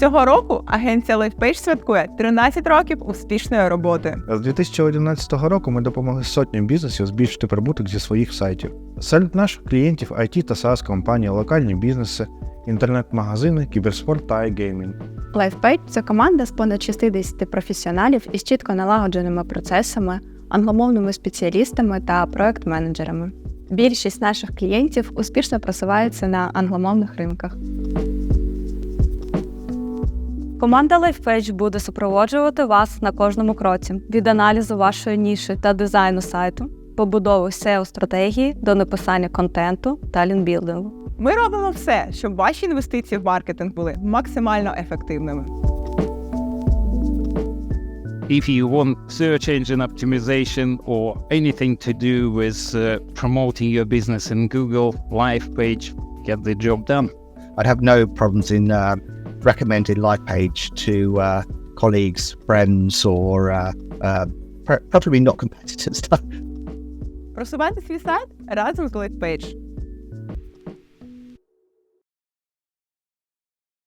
Цього року агенція LifePage святкує 13 років успішної роботи. З 2011 року ми допомогли сотням бізнесів збільшити прибуток зі своїх сайтів. Серед наших клієнтів IT та SaaS компанії, локальні бізнеси, інтернет-магазини, кіберспорт та iGaming. LifePage – це команда з понад 60 професіоналів із чітко налагодженими процесами, англомовними спеціалістами та проект-менеджерами. Більшість наших клієнтів успішно просуваються на англомовних ринках. Команда LifePage буде супроводжувати вас на кожному кроці від аналізу вашої ніші та дизайну сайту, побудови seo стратегії до написання контенту та лінбілдингу. Ми робимо все, щоб ваші інвестиції в маркетинг були максимально ефективними. if you want search engine optimization or anything to do with uh, promoting your business in Google Live page, get the job done. I'd have no problems in uh, recommending LifePage to uh, colleagues, friends, or uh, uh, pre- probably not competitors. Просувайте свій сайт разом з LifePage.